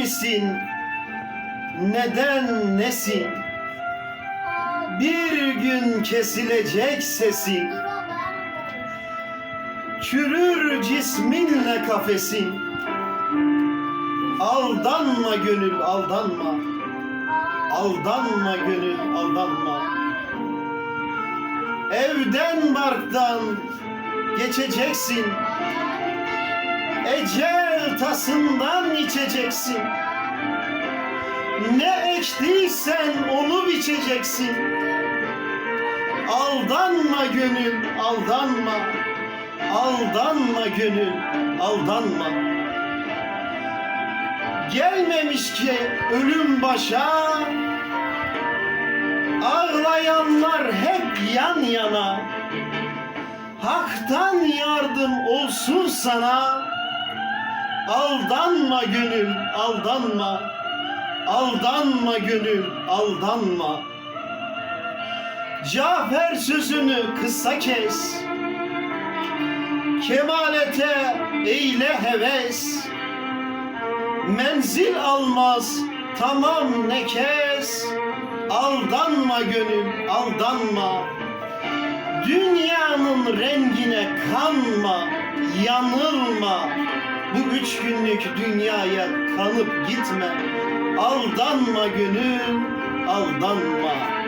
misin? Neden nesin? Bir gün kesilecek sesin. Çürür cisminle kafesin. Aldanma gönül aldanma. Aldanma gönül aldanma. Evden barktan geçeceksin. Ecel tasından içeceksin. Ne ektiysen onu biçeceksin. Aldanma gönül, aldanma. Aldanma gönül, aldanma. Gelmemiş ki ölüm başa. Ağlayanlar hep yan yana. Hak'tan yardım olsun sana. Aldanma gönül, aldanma. Aldanma gönül, aldanma. Cafer sözünü kısa kes. Kemalete eyle heves. Menzil almaz tamam ne kes. Aldanma gönül, aldanma. Dünyanın rengine kanma, yanılma. Bu üç günlük dünyaya kanıp gitme. Aldanma gönül, aldanma.